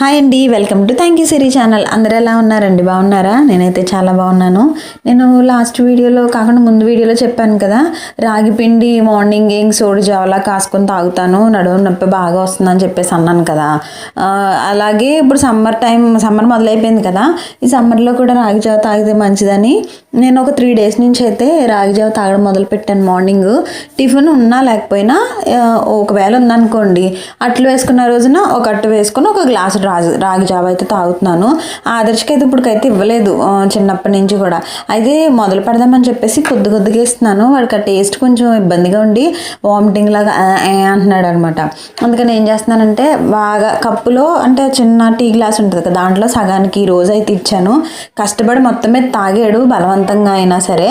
Hi అండి welcome to thank you Siri channel అందరూ ఎలా ఉన్నారండి? బాగున్నారా? నేనైతే చాలా బాగున్నాను. నేను లాస్ట్ వీడియోలో కాకుండా ముందు వీడియోలో చెప్పాను కదా రాగి పిండి మార్నింగ్ ఏం సోడి జావలా కాసుకొని తాగుతాను నడుము నొప్పి బాగా వస్తుందని చెప్పేసి అన్నాను కదా. అలాగే ఇప్పుడు సమ్మర్ టైం సమ్మర్ మొదలైపోయింది కదా ఈ సమ్మర్లో కూడా రాగి జావ తాగితే మంచిదని. నేను ఒక త్రీ డేస్ నుంచి అయితే రాగి జావ తాగడం మొదలు పెట్టాను మార్నింగ్ టిఫిన్ ఉన్నా లేకపోయినా ఒకవేళ ఉందనుకోండి అట్లు వేసుకున్న రోజున ఒక అట్టు వేసుకుని ఒక గ్లాసు రాగి రాగి జావ అయితే తాగుతున్నాను. ఆదర్శకి అయితే ఇప్పటికైతే ఇవ్వలేదు చిన్నప్పటి నుంచి కూడా. అయితే మొదలు పెడదామని చెప్పేసి కొద్ది కొద్దిగా ఇస్తున్నాను. వాడికి ఆ టేస్ట్ కొంచెం ఇబ్బందిగా ఉండి వామిటింగ్ లాగా అంటున్నాడు అనమాట. అందుకని ఏం చేస్తున్నానంటే బాగా కప్పులో అంటే చిన్న టీ గ్లాస్ ఉంటుంది కదా దాంట్లో సగానికి ఈ రోజు అయితే ఇచ్చాను. కష్టపడి మొత్తం మీద తాగాడు బలవంతంగా అయినా సరే.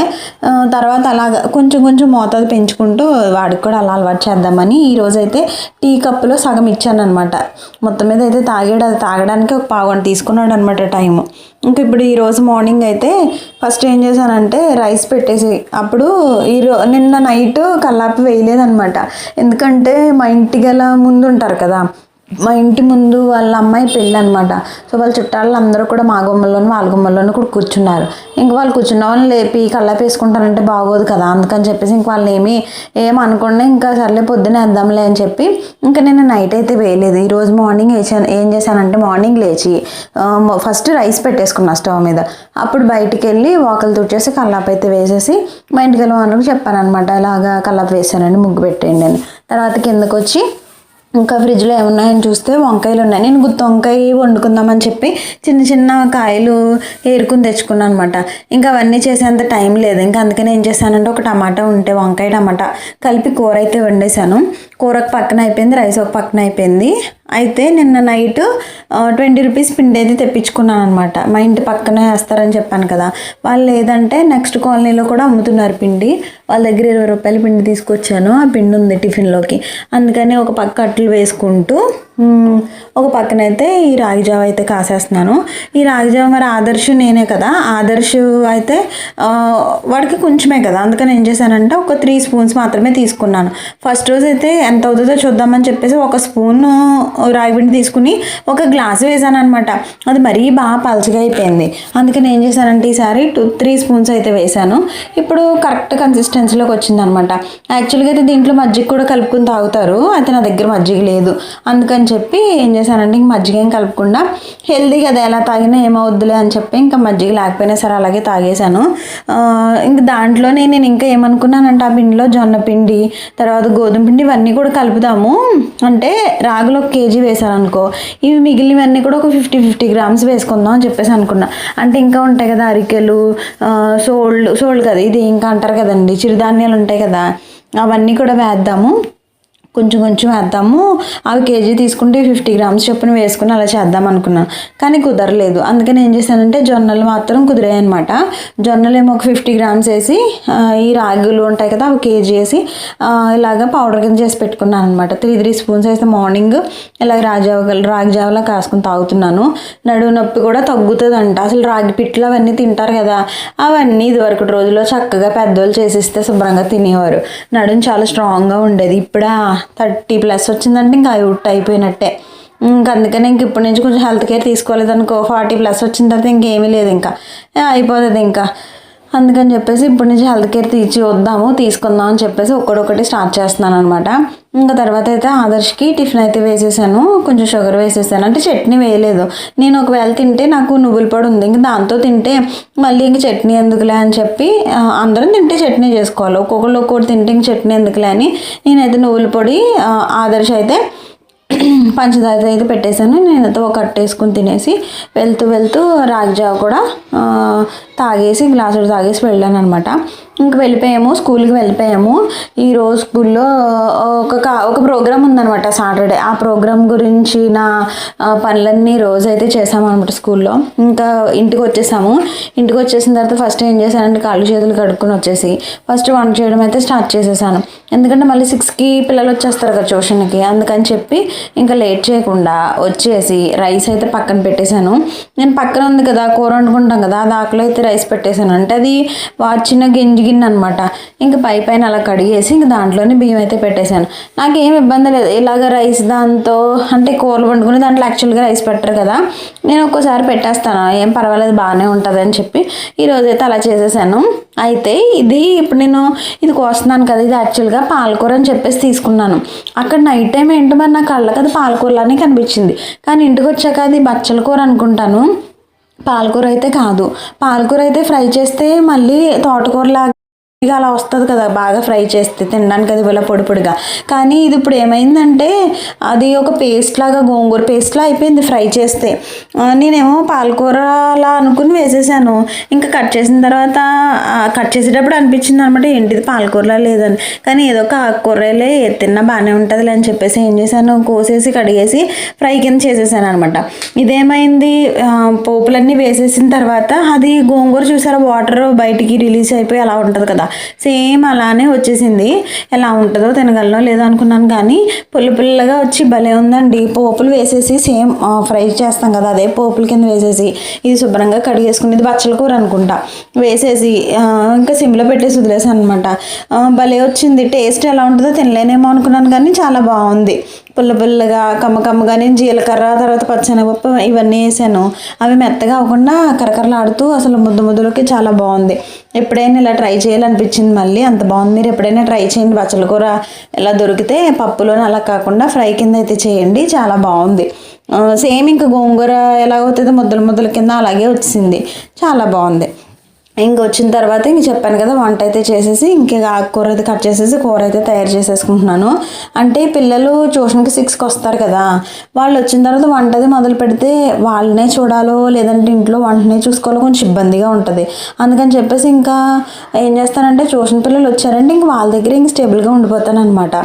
తర్వాత అలాగ కొంచెం కొంచెం మోతాదు పెంచుకుంటూ వాడికి కూడా అలా అలవాటు చేద్దామని ఈరోజైతే అయితే టీ కప్పులో సగం ఇచ్చాను అనమాట మొత్తం మీద అయితే తాగాడు అది తాగడానికి ఒక పావుగంట తీసుకున్నాడు అనమాట టైము. ఇంక ఇప్పుడు ఈరోజు మార్నింగ్ అయితే ఫస్ట్ ఏం చేశానంటే రైస్ పెట్టేసి అప్పుడు ఈరో నిన్న నైట్ కల్లాపి వేయలేదనమాట ఎందుకంటే మా ఇంటి గల ముందు ఉంటారు కదా మా ఇంటి ముందు వాళ్ళ అమ్మాయి పెళ్ళి అనమాట సో వాళ్ళ చుట్టాలు అందరూ కూడా మా గుమ్మల్లోనూ వాళ్ళ గుమ్మల్లోనూ కూడా కూర్చున్నారు. ఇంక వాళ్ళు కూర్చున్న వాళ్ళని లేపి కళ్ళాపి వేసుకుంటానంటే బాగోదు కదా అందుకని చెప్పేసి ఇంక వాళ్ళని ఏమి ఏం అనుకుండా ఇంకా సర్లే పొద్దున వేద్దాంలే అని చెప్పి ఇంకా నేను నైట్ అయితే వేయలేదు. ఈరోజు మార్నింగ్ వేసాను ఏం చేశానంటే మార్నింగ్ లేచి ఫస్ట్ రైస్ పెట్టేసుకున్నా స్టవ్ మీద. అప్పుడు బయటికి వెళ్ళి వాకలు తుడిచేసి కల్లాపు అయితే వేసేసి మా ఇంటికి వెళ్ళి వాళ్ళకి చెప్పాను అనమాట ఇలాగా కల్లాపు వేసానండి ముగ్గు పెట్టేయండి అని. తర్వాత కిందకు వచ్చి ఇంకా ఫ్రిడ్జ్లో ఏమున్నాయని చూస్తే వంకాయలు ఉన్నాయి నేను గుత్తి వంకాయ వండుకుందామని చెప్పి చిన్న చిన్న కాయలు ఏరుకుని తెచ్చుకున్నాను అనమాట ఇంకా అవన్నీ చేసేంత టైం లేదు. ఇంకా అందుకని ఏం చేశానంటే ఒక టమాటా ఉంటే వంకాయ టమాటా కలిపి కూర అయితే వండేసాను కూరకు పక్కన అయిపోయింది రైస్ ఒక పక్కన అయిపోయింది. అయితే నిన్న నైట్ ట్వంటీ రూపీస్ పిండి అయితే తెప్పించుకున్నాను అనమాట మా ఇంటి పక్కనే వేస్తారని చెప్పాను కదా. వాళ్ళు లేదంటే నెక్స్ట్ కాలనీలో కూడా అమ్ముతున్నారు పిండి. వాళ్ళ దగ్గర ఇరవై రూపాయల పిండి తీసుకొచ్చాను. ఆ పిండి ఉంది టిఫిన్లోకి. అందుకని ఒక పక్క అట్లు వేసుకుంటూ ఒక పక్కన అయితే ఈ రాగి జావ అయితే కాసేస్తున్నాను. ఈ రాగి జావ మరి ఆదర్శ నేనే కదా. ఆదర్శ అయితే వాడికి కొంచెమే కదా. అందుకని ఏం చేశానంటే ఒక త్రీ స్పూన్స్ మాత్రమే తీసుకున్నాను. ఫస్ట్ రోజు అయితే ఎంత అవుతుందో చూద్దామని చెప్పేసి ఒక స్పూన్ రాగి పిండి తీసుకుని ఒక గ్లాస్ వేసాను అనమాట అది మరీ బాగా పలచగా అయిపోయింది. అందుకని ఏం చేశానంటే ఈసారి టూ త్రీ స్పూన్స్ అయితే వేసాను. ఇప్పుడు కరెక్ట్ కన్సిస్టెన్సీలోకి వచ్చింది అనమాట యాక్చువల్గా అయితే దీంట్లో మజ్జిగ కూడా కలుపుకుని తాగుతారు. అయితే నా దగ్గర మజ్జిగ లేదు. అందుకని చెప్పి ఏం చేశానంటే ఇంక మజ్జిగ ఏం కలపకుండా హెల్దీ కదా ఎలా తాగినా ఏమవుద్దులే అని చెప్పి ఇంకా మజ్జిగ లేకపోయినా సరే అలాగే తాగేశాను. ఇంక దాంట్లోనే నేను ఇంకా ఏమనుకున్నానంటే ఆ పిండిలో జొన్న పిండి తర్వాత గోధుమ పిండి ఇవన్నీ కూడా కలుపుదాము. అంటే రాగులో కే కేజీ వేశారనుకో ఇవి మిగిలినవన్నీ కూడా ఒక ఫిఫ్టీ ఫిఫ్టీ గ్రామ్స్ వేసుకుందాం అని చెప్పేసి అనుకున్నా. అంటే ఇంకా ఉంటాయి కదా అరికెలు సోళ్ళు సోళ్ళు కదా ఇది ఇంకా అంటారు కదండి చిరుధాన్యాలు ఉంటాయి కదా అవన్నీ కూడా వేద్దాము. కొంచెం కొంచెం వేద్దాము. అవి కేజీ తీసుకుంటే ఫిఫ్టీ గ్రామ్స్ చొప్పున వేసుకుని అలా చేద్దాం అనుకున్నాను కానీ కుదరలేదు. అందుకని ఏం చేశానంటే జొన్నలు మాత్రం కుదిరాయి అనమాట జొన్నలు ఏమో ఒక ఫిఫ్టీ గ్రామ్స్ వేసి ఈ రాగులు ఉంటాయి కదా అవి కేజీ వేసి ఇలాగ పౌడర్ కింద చేసి పెట్టుకున్నాను అనమాట త్రీ త్రీ స్పూన్స్ వేస్తే మార్నింగ్ ఇలాగ రాజావ రాగి జావలా కాసుకుని తాగుతున్నాను. నడువు నొప్పి కూడా తగ్గుతుందంట. అసలు రాగి పిట్లు అవన్నీ తింటారు కదా అవన్నీ ఇదివరకు రోజుల్లో చక్కగా పెద్దోళ్ళు చేసిస్తే శుభ్రంగా తినేవారు. నడుము చాలా స్ట్రాంగ్గా ఉండేది. ఇప్పుడా థర్టీ ప్లస్ వచ్చిందంటే ఇంకా అవుట్ అయిపోయినట్టే. ఇంక అందుకని ఇంక ఇప్పటి నుంచి కొంచెం హెల్త్ కేర్ తీసుకోలేదు అనుకో ఫార్టీ ప్లస్ వచ్చిన తర్వాత ఇంకేమీ లేదు ఇంకా. అయిపోతుంది ఇంకా. అందుకని చెప్పేసి ఇప్పటి నుంచి హెల్త్ కేర్ తీర్చి వద్దాము తీసుకుందాం అని చెప్పేసి ఒక్కడొక్కటి స్టార్ట్ చేస్తున్నాను అనమాట ఇంకా తర్వాత అయితే ఆదర్శ్కి టిఫిన్ అయితే వేసేసాను కొంచెం షుగర్ వేసేసాను. అంటే చట్నీ వేయలేదు. నేను ఒకవేళ తింటే నాకు నువ్వుల పొడి ఉంది. ఇంక దాంతో తింటే మళ్ళీ ఇంక చట్నీ ఎందుకులే అని చెప్పి అందరం తింటే చట్నీ చేసుకోవాలి. ఒక్కొక్కరు ఒక్కొక్కటి తింటే ఇంక చట్నీ ఎందుకులే అని నేనైతే నువ్వుల పొడి ఆదర్శ అయితే పంచదార అయితే పెట్టేశాను. నేనైతే ఒక కట్ట వేసుకుని తినేసి వెళ్తూ వెళ్తూ రాగి జావ కూడా తాగేసి గ్లాసులు తాగేసి వెళ్ళాను అనమాట ఇంక వెళ్ళిపోయాము స్కూల్కి వెళ్ళిపోయాము. ఈరోజు స్కూల్లో ఒక కా- ఒక ప్రోగ్రామ్ ఉందనమాట సాటర్డే ఆ ప్రోగ్రామ్ గురించి నా పనులన్నీ రోజు అయితే చేసామన్నమాట స్కూల్లో. ఇంకా ఇంటికి వచ్చేసాము. ఇంటికి వచ్చేసిన తర్వాత ఫస్ట్ ఏం చేశానంటే కాళ్ళు చేతులు కడుక్కొని వచ్చేసి ఫస్ట్ వంట చేయడం అయితే స్టార్ట్ చేసేసాను. ఎందుకంటే మళ్ళీ సిక్స్కి పిల్లలు వచ్చేస్తారు కదా ట్యూషన్కి అందుకని చెప్పి ఇంకా లేట్ చేయకుండా వచ్చేసి రైస్ అయితే పక్కన పెట్టేశాను. నేను పక్కన ఉంది కదా కూర వండుకుంటాం కదా దాకలో అయితే రైస్ పెట్టేశాను. అంటే అది వా చిన్న గింజి గిన్నె అనమాట ఇంకా పై పైన అలా కడిగేసి ఇంక దాంట్లోనే బియ్యం అయితే పెట్టేశాను. నాకు ఏం ఇబ్బంది లేదు. ఇలాగ రైస్ దాంతో అంటే కూరలు వండుకుని దాంట్లో యాక్చువల్గా రైస్ పెట్టరు కదా. నేను ఒక్కోసారి పెట్టేస్తాను. ఏం పర్వాలేదు బాగానే ఉంటుంది అని చెప్పి. ఈరోజు అయితే అలా చేసేసాను. అయితే ఇది ఇప్పుడు నేను ఇది కోస్తున్నాను కదా ఇది యాక్చువల్గా పాలకూర అని చెప్పేసి తీసుకున్నాను. అక్కడ నైట్ టైం ఏంటో మరి నా కళ్ళకి అది పాలకూరలానే కనిపించింది. కానీ ఇంటికి వచ్చాక అది బచ్చల కూర అనుకుంటాను. పాలకూర అయితే కాదు. పాలకూర అయితే ఫ్రై చేస్తే మళ్ళీ తోటకూరలాగా ఇక అలా వస్తుంది కదా బాగా ఫ్రై చేస్తే తినడానికి అది ఇలా పొడి పొడిగా. కానీ ఇది ఇప్పుడు ఏమైందంటే అది ఒక పేస్ట్ లాగా గోంగూర పేస్ట్లా అయిపోయింది ఫ్రై చేస్తే. నేనేమో పాలకూర అలా అనుకుని వేసేసాను. ఇంకా కట్ చేసిన తర్వాత కట్ చేసేటప్పుడు అనిపించింది అనమాట ఏంటిది పాలకూరలా లేదని? కానీ ఏదో ఒక ఆకుకూరలే ఏది తిన్నా బాగానే ఉంటుందిలే అని చెప్పేసి ఏం చేశాను కోసేసి కడిగేసి ఫ్రై కింద చేసేసాను అనమాట. ఇదేమైంది? పోపులన్నీ వేసేసిన తర్వాత అది గోంగూర చూసారా వాటర్ బయటికి రిలీజ్ అయిపోయి అలా ఉంటుంది కదా. సేమ్ అలానే వచ్చేసింది. ఎలా ఉంటుందో తినగలనో లేదో అనుకున్నాను కానీ పుల్ల పుల్లగా వచ్చి భలే ఉందండి. పోపులు వేసేసి సేమ్ ఫ్రై చేస్తాం కదా అదే పోపుల కింద వేసేసి ఇది శుభ్రంగా కడిగేసుకుని ఇది బచ్చల కూర అనుకుంటా. వేసేసి ఇంకా సిమ్లో పెట్టేసి వదిలేసాను అనమాట భలే వచ్చింది. టేస్ట్ ఎలా ఉంటుందో తినలేనేమో అనుకున్నాను కానీ చాలా బాగుంది. పుల్ల పుల్లగా కమ్మ కమ్మగా నేను జీలకర్ర తర్వాత పచ్చనగపప్పు ఇవన్నీ వేసాను. అవి మెత్తగా అవ్వకుండా కరకరలాడుతూ అసలు ముద్దు ముద్దులకి చాలా బాగుంది. ఎప్పుడైనా ఇలా ట్రై చేయాలనిపించింది మళ్ళీ అంత బాగుంది. మీరు ఎప్పుడైనా ట్రై చేయండి. బచ్చల కూర ఇలా దొరికితే పప్పులోనే అలా కాకుండా ఫ్రై కింద అయితే చేయండి. చాలా బాగుంది. సేమ్ ఇంకా గోంగూర ఎలా అవుతుందో ముద్దల ముద్దల కింద అలాగే వచ్చింది. చాలా బాగుంది. ఇంక వచ్చిన తర్వాత ఇంక చెప్పాను కదా వంట అయితే చేసేసి ఇంకా ఆకుకూర అయితే కట్ చేసేసి కూర అయితే తయారు చేసేసుకుంటున్నాను. అంటే పిల్లలు ట్యూషన్కి సిక్స్కి వస్తారు కదా వాళ్ళు వచ్చిన తర్వాత వంట అది మొదలు పెడితే వాళ్ళనే చూడాలో లేదంటే ఇంట్లో వంటనే చూసుకోవాలో కొంచెం ఇబ్బందిగా ఉంటుంది. అందుకని చెప్పేసి ఇంకా ఏం చేస్తానంటే ట్యూషన్ పిల్లలు వచ్చారంటే ఇంక వాళ్ళ దగ్గర ఇంక స్టేబుల్గా ఉండిపోతాను అనమాట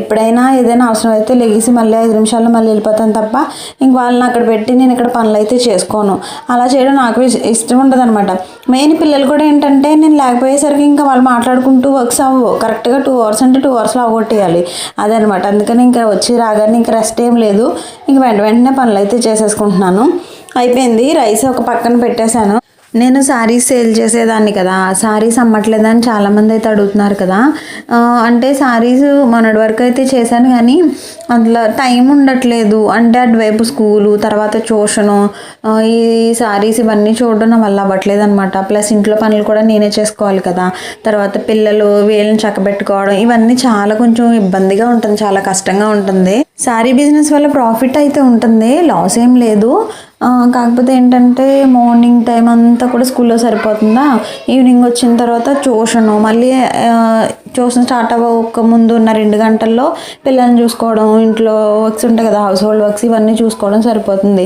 ఎప్పుడైనా ఏదైనా అవసరం అయితే లెగిసి మళ్ళీ ఐదు నిమిషాల్లో మళ్ళీ వెళ్ళిపోతాను తప్ప ఇంక వాళ్ళని అక్కడ పెట్టి నేను ఇక్కడ పనులు అయితే చేసుకోను. అలా చేయడం నాకు ఇష్టం ఉండదు అనమాట మెయిన్ పిల్లలు కూడా ఏంటంటే నేను లేకపోయేసరికి ఇంకా వాళ్ళు మాట్లాడుకుంటూ వర్క్స్ అవ్వవు. కరెక్ట్గా టూ అవర్స్ అంటే టూ అవర్స్లో అవగొట్టేయాలి. అదనమాట. అందుకని ఇంకా వచ్చి రాగానే ఇంకా రెస్ట్ ఏం లేదు. ఇంక వెంట వెంటనే పనులు అయితే చేసేసుకుంటున్నాను. అయిపోయింది. రైస్ ఒక పక్కన పెట్టేశాను. నేను శారీస్ సేల్ చేసేదాన్ని కదా. శారీస్ అమ్మట్లేదని చాలామంది అయితే అడుగుతున్నారు కదా. అంటే శారీస్ మొన్నటి వరకు అయితే చేశాను కానీ అందులో టైం ఉండట్లేదు. అంటే అటువైపు స్కూలు తర్వాత ట్యూషను ఈ శారీస్ ఇవన్నీ చూడడం వల్ల అవ్వట్లేదు అనమాట ప్లస్ ఇంట్లో పనులు కూడా నేనే చేసుకోవాలి కదా. తర్వాత పిల్లలు వీళ్ళని చక్కబెట్టుకోవడం ఇవన్నీ చాలా కొంచెం ఇబ్బందిగా ఉంటుంది. చాలా కష్టంగా ఉంటుంది. శారీ బిజినెస్ వల్ల ప్రాఫిట్ అయితే ఉంటుంది. లాస్ ఏం లేదు. కాకపోతే ఏంటంటే మార్నింగ్ టైం అంతా కూడా స్కూల్లో సరిపోతుందా? ఈవినింగ్ వచ్చిన తర్వాత ట్యూషను మళ్ళీ ట్యూషన్ స్టార్ట్ అవ్వక ముందు ఉన్న రెండు గంటల్లో పిల్లల్ని చూసుకోవడం ఇంట్లో వర్క్స్ ఉంటాయి కదా హౌస్ హోల్డ్ వర్క్స్ ఇవన్నీ చూసుకోవడం సరిపోతుంది.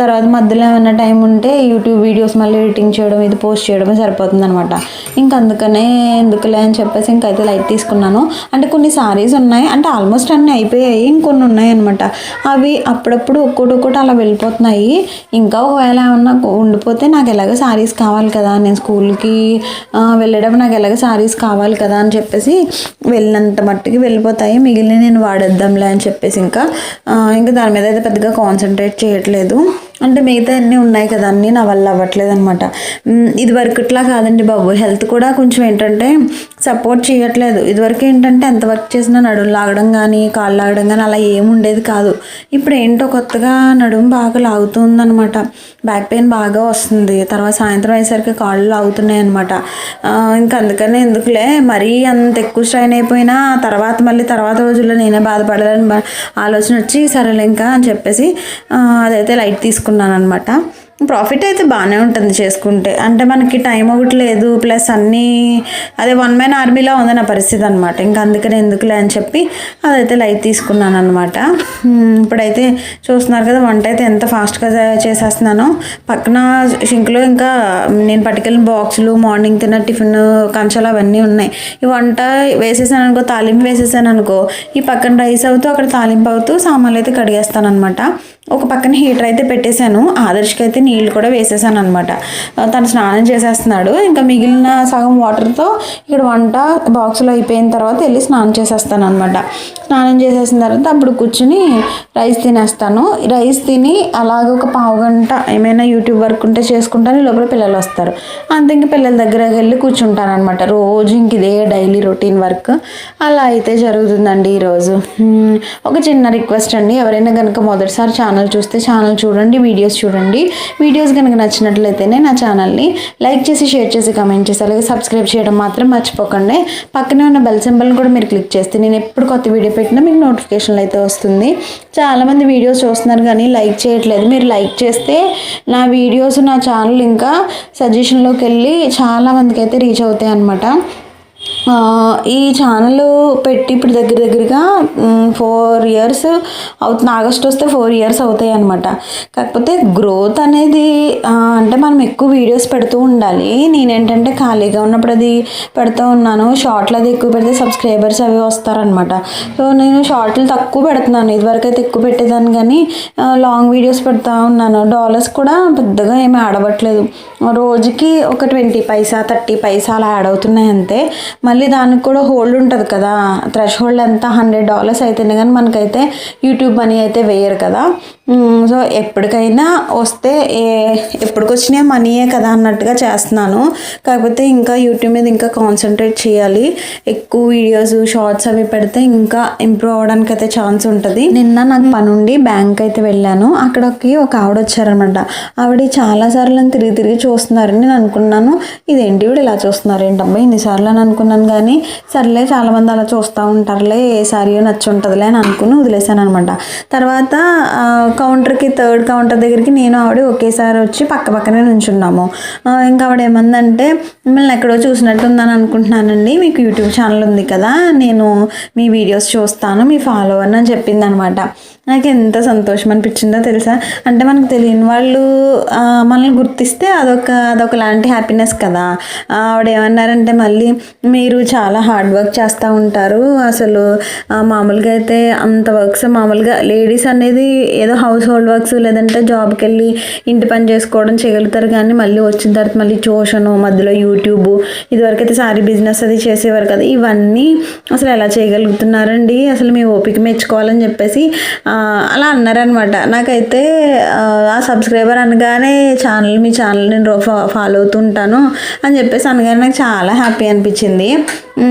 తర్వాత మధ్యలో ఏమైనా టైం ఉంటే యూట్యూబ్ వీడియోస్ మళ్ళీ ఎడిటింగ్ చేయడం ఇది పోస్ట్ చేయడమే సరిపోతుంది అనమాట ఇంక అందుకనే ఎందుకులే అని చెప్పేసి ఇంకైతే లైట్ తీసుకున్నాను. అంటే కొన్ని సారీస్ ఉన్నాయి అంటే ఆల్మోస్ట్ అన్నీ అయిపోయాయి ఇంకొన్ని ఉన్నాయి అనమాట అవి అప్పుడప్పుడు ఒక్కోటి ఒక్కోటి అలా వెళ్ళిపోతున్నాయి. ఇంకా ఒకవేళ ఏమన్నా ఉండిపోతే నాకు ఎలాగో సారీస్ కావాలి కదా నేను స్కూల్కి వెళ్ళడం నాకు ఎలాగో సారీస్ కావాలి కదా అని చెప్పేసి వెళ్ళినంత మట్టుకి వెళ్ళిపోతాయి. మిగిలిన నేను వాడేద్దాంలే అని చెప్పేసి ఇంకా ఇంకా దాని మీద అయితే పెద్దగా కాన్సన్ట్రేట్ చేయట్లేదు. అంటే మిగతా అన్నీ ఉన్నాయి కదా అన్నీ నా వల్ల అవ్వట్లేదు అనమాట ఇది వరకుట్లా కాదండి బాబు. హెల్త్ కూడా కొంచెం ఏంటంటే సపోర్ట్ చేయట్లేదు. ఇదివరకు ఏంటంటే ఎంత వర్క్ చేసినా నడుము లాగడం కానీ కాళ్ళు లాగడం కానీ అలా ఏముండేది కాదు. ఇప్పుడు ఏంటో కొత్తగా నడుము బాగా లాగుతుందనమాట బ్యాక్ పెయిన్ బాగా వస్తుంది. తర్వాత సాయంత్రం అయ్యేసరికి కాళ్ళు లాగుతున్నాయి అనమాట ఇంకా అందుకనే ఎందుకులే మరీ అంత ఎక్కువ స్ట్రైన్ అయిపోయినా తర్వాత మళ్ళీ తర్వాత రోజుల్లో నేనే బాధపడాలని ఆలోచన వచ్చి సరేలే ఇంకా అని చెప్పేసి అదైతే లైట్ తీసుకున్నాను అనమాట ప్రాఫిట్ అయితే బాగానే ఉంటుంది చేసుకుంటే. అంటే మనకి టైం ఒకటి లేదు ప్లస్ అన్నీ అదే వన్ మ్యాన్ ఆర్మీలో ఉంది నా పరిస్థితి అనమాట ఇంకా అందుకని ఎందుకులే అని చెప్పి అదైతే లైట్ తీసుకున్నాను అనమాట ఇప్పుడైతే చూస్తున్నారు కదా వంట అయితే ఎంత ఫాస్ట్గా చేసేస్తున్నానో. పక్కన షింక్లో ఇంకా నేను పట్టుకెళ్ళిన బాక్సులు మార్నింగ్ తిన్న టిఫిన్ కంచాలు అవన్నీ ఉన్నాయి. ఈ వంట వేసేసాను అనుకో తాలింపు వేసేసాను అనుకో ఈ పక్కన రైస్ అవుతూ అక్కడ తాలింపు అవుతూ సామాన్లు అయితే కడిగేస్తాను అనమాట ఒక పక్కన హీటర్ అయితే పెట్టేశాను. ఆదర్శకి అయితే నీళ్ళు కూడా వేసేసాను అనమాట తను స్నానం చేసేస్తున్నాడు. ఇంకా మిగిలిన సగం వాటర్తో ఇక్కడ వంట బాక్స్లో అయిపోయిన తర్వాత వెళ్ళి స్నానం చేసేస్తాను అనమాట స్నానం చేసేసిన తర్వాత అప్పుడు కూర్చుని రైస్ తినేస్తాను. రైస్ తిని అలాగ ఒక పావు గంట ఏమైనా యూట్యూబ్ వర్క్ ఉంటే చేసుకుంటాను. ఈ లోపల పిల్లలు వస్తారు. అంతే ఇంక పిల్లల దగ్గర వెళ్ళి కూర్చుంటాను అనమాట రోజు ఇంక ఇదే డైలీ రొటీన్ వర్క్. అలా అయితే జరుగుతుందండి ఈరోజు. ఒక చిన్న రిక్వెస్ట్ అండి. ఎవరైనా కనుక మొదటిసారి ఛానల్ చూస్తే ఛానల్ చూడండి వీడియోస్ చూడండి. వీడియోస్ కనుక నచ్చినట్లయితేనే నా ఛానల్ని లైక్ చేసి షేర్ చేసి కమెంట్ చేసి అలాగే సబ్స్క్రైబ్ చేయడం మాత్రం మర్చిపోకండి. పక్కనే ఉన్న బెల్ సింబల్ని కూడా మీరు క్లిక్ చేస్తే నేను ఎప్పుడు కొత్త వీడియో పెట్టినా మీకు నోటిఫికేషన్లు అయితే వస్తుంది. చాలామంది వీడియోస్ చూస్తున్నారు కానీ లైక్ చేయట్లేదు. మీరు లైక్ చేస్తే నా వీడియోస్ నా ఛానల్ ఇంకా సజెషన్లోకి వెళ్ళి చాలా మందికి అయితే రీచ్ అవుతాయి అనమాట ఈ ఛానల్ పెట్టి ఇప్పుడు దగ్గర దగ్గరగా ఫోర్ ఇయర్స్ అవుతుంది ఆగస్ట్ వస్తే ఫోర్ ఇయర్స్ అవుతాయి అనమాట కాకపోతే గ్రోత్ అనేది అంటే మనం ఎక్కువ వీడియోస్ పెడుతూ ఉండాలి. నేనేంటంటే ఖాళీగా ఉన్నప్పుడు అది పెడుతూ ఉన్నాను. షార్ట్లు అది ఎక్కువ పెడితే సబ్స్క్రైబర్స్ అవి వస్తారనమాట సో నేను షార్ట్లు తక్కువ పెడుతున్నాను. ఇదివరకు అయితే ఎక్కువ పెట్టేదాన్ని కానీ లాంగ్ వీడియోస్ పెడతా ఉన్నాను. డాలర్స్ కూడా పెద్దగా ఏమీ ఆడవట్లేదు రోజుకి ఒక ట్వంటీ పైసా థర్టీ పైసా అలా యాడ్ అవుతున్నాయి అంతే. మళ్ళీ దానికి కూడా హోల్డ్ ఉంటుంది కదా. థ్రెష్ హోల్డ్ ఎంత? హండ్రెడ్ డాలర్స్ అయితేనే కానీ మనకైతే యూట్యూబ్ మనీ అయితే వేయరు కదా. సో ఎప్పటికైనా వస్తే ఏ ఎప్పటికి వచ్చినా మనీయే కదా అన్నట్టుగా చేస్తున్నాను. కాకపోతే ఇంకా యూట్యూబ్ మీద ఇంకా కాన్సన్ట్రేట్ చేయాలి. ఎక్కువ వీడియోస్ షార్ట్స్ అవి పెడితే ఇంకా ఇంప్రూవ్ అవ్వడానికి అయితే ఛాన్స్ ఉంటుంది. నిన్న నాకు పని ఉండి బ్యాంక్ అయితే వెళ్ళాను. అక్కడికి ఒక ఆవిడ వచ్చారనమాట ఆవిడ చాలాసార్లు నన్ను తిరిగి తిరిగి చూస్తున్నారు నేను అనుకున్నాను. ఇదేంటి వీడు ఇలా చూస్తున్నారు? ఏంటబ్బా ఇన్నిసార్లు అని అనుకున్నాను కానీ సర్లే చాలామంది అలా చూస్తూ ఉంటారులే ఏ సారీ నచ్చి ఉంటుందిలే అని అనుకుని వదిలేశాను అనమాట తర్వాత కౌంటర్కి థర్డ్ కౌంటర్ దగ్గరికి నేను ఆవిడ ఒకేసారి వచ్చి పక్క పక్కనే నుంచున్నాము. ఇంకా ఆవిడ ఏమందంటే మిమ్మల్ని ఎక్కడో చూసినట్టు ఉందని అనుకుంటున్నానండి. మీకు యూట్యూబ్ ఛానల్ ఉంది కదా నేను మీ వీడియోస్ చూస్తాను మీ ఫాలోవర్ అని చెప్పింది అనమాట నాకు ఎంత సంతోషం అనిపించిందో తెలుసా? అంటే మనకు తెలియని వాళ్ళు మనల్ని గుర్తిస్తే అదొక అదొక లాంటి హ్యాపీనెస్ కదా. ఆవిడ ఏమన్నారంటే మళ్ళీ మీరు చాలా హార్డ్ వర్క్ చేస్తూ ఉంటారు. అసలు మామూలుగా అయితే అంత వర్క్స్ మామూలుగా లేడీస్ అనేది ఏదో హౌస్ హోల్డ్ వర్క్స్ లేదంటే జాబ్కి వెళ్ళి ఇంటి పని చేసుకోవడం చేయగలుగుతారు. కానీ మళ్ళీ వచ్చిన తర్వాత మళ్ళీ ట్యూషను మధ్యలో యూట్యూబ్ ఇదివరకైతే సారీ బిజినెస్ అది చేసేవారు కదా. ఇవన్నీ అసలు ఎలా చేయగలుగుతున్నారండి? అసలు మీ ఓపిక మెచ్చుకోవాలని చెప్పేసి అలా అన్నారనమాట నాకైతే ఆ, సబ్స్క్రైబర్ అనగానే ఛానల్ మీ ఛానల్ నేను రో- ఫాలో అవుతుంటాను అని చెప్పేసి అనగానే నాకు చాలా హ్యాపీ అనిపించింది.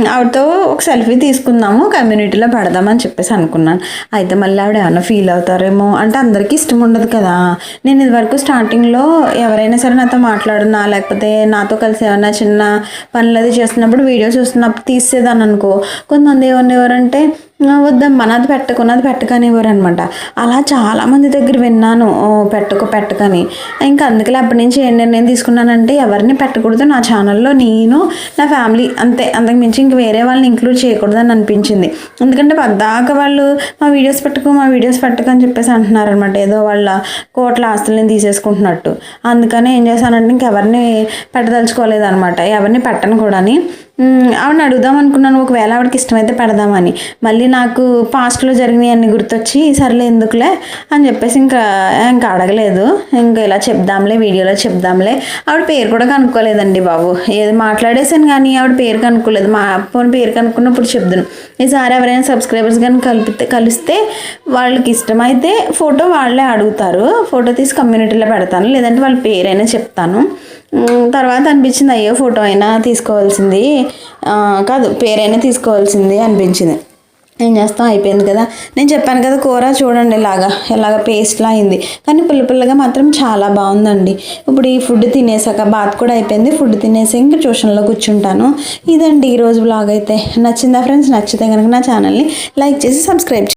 ఆవిడతో ఒక సెల్ఫీ తీసుకుందాము కమ్యూనిటీలో పెడదామని చెప్పేసి అనుకున్నాను. అయితే మళ్ళీ ఆవిడ ఏమైనా ఫీల్ అవుతారేమో అంటే అందరికీ ఇష్టం ఉండదు కదా. నేను ఇదివరకు స్టార్టింగ్లో ఎవరైనా సరే నాతో మాట్లాడినా లేకపోతే నాతో కలిసి ఏమైనా చిన్న పనులు అది చేస్తున్నప్పుడు వీడియో చూస్తున్నప్పుడు తీసేదాన్ని అనుకో. కొంతమంది ఎవరిని ఎవరంటే వద్దమ్మా నాది పెట్టకున్నది పెట్టకనివ్వరు అనమాట అలా చాలామంది దగ్గర విన్నాను పెట్టకు పెట్టకని. ఇంకా అందుకలే అప్పటి నుంచి ఏం నిర్ణయం తీసుకున్నానంటే ఎవరిని పెట్టకూడదు నా ఛానల్లో నేను నా ఫ్యామిలీ అంతే. అంతకు మించి ఇంక వేరే వాళ్ళని ఇంక్లూడ్ చేయకూడదని అనిపించింది. ఎందుకంటే పద్దాక వాళ్ళు మా వీడియోస్ పెట్టుకో మా వీడియోస్ పెట్టుకో అని చెప్పేసి అంటున్నారు అనమాట ఏదో వాళ్ళ కోట్ల ఆస్తుల్ని తీసేసుకుంటున్నట్టు. అందుకనే ఏం చేశానంటే ఇంకెవరిని పెట్టదలుచుకోలేదు అనమాట ఎవరిని పెట్టను కూడాని. ఆవిడని అడుగుదాం అనుకున్నాను. ఒకవేళ ఆవిడకి ఇష్టమైతే పెడదామని. మళ్ళీ నాకు పాస్ట్లో జరిగినవి అన్ని గుర్తొచ్చి సర్లే ఎందుకులే అని చెప్పేసి ఇంకా ఇంకా అడగలేదు. ఇంకా ఇలా చెప్దాంలే వీడియోలో చెప్దాంలే. ఆవిడ పేరు కూడా కనుక్కోలేదండి బాబు. ఏది మాట్లాడేసాను కానీ ఆవిడ పేరు కనుక్కోలేదు. మా ఫోన్ పేరు కనుక్కున్నప్పుడు చెప్దును. ఈసారి ఎవరైనా సబ్స్క్రైబర్స్ కానీ కలిపితే కలిస్తే వాళ్ళకి ఇష్టమైతే ఫోటో వాళ్ళే అడుగుతారు. ఫోటో తీసి కమ్యూనిటీలో పెడతాను. లేదంటే వాళ్ళ పేరైనా చెప్తాను. తర్వాత అనిపించింది అయ్యో ఫోటో అయినా తీసుకోవాల్సింది. కాదు పేరైనా తీసుకోవాల్సింది అనిపించింది. ఏం చేస్తాం? అయిపోయింది కదా. నేను చెప్పాను కదా కూర చూడండి ఇలాగా ఇలాగ పేస్ట్లా అయింది. కానీ పుల్ల పుల్లగా మాత్రం చాలా బాగుందండి. ఇప్పుడు ఈ ఫుడ్ తినేసాక బాత్ కూడా అయిపోయింది. ఫుడ్ తినేసి ఇంకా ట్యూషన్లో కూర్చుంటాను. ఇదండి ఈరోజు బ్లాగ్ అయితే. నచ్చిందా ఫ్రెండ్స్ నచ్చితే కనుక నా ఛానల్ని లైక్ చేసి సబ్స్క్రైబ్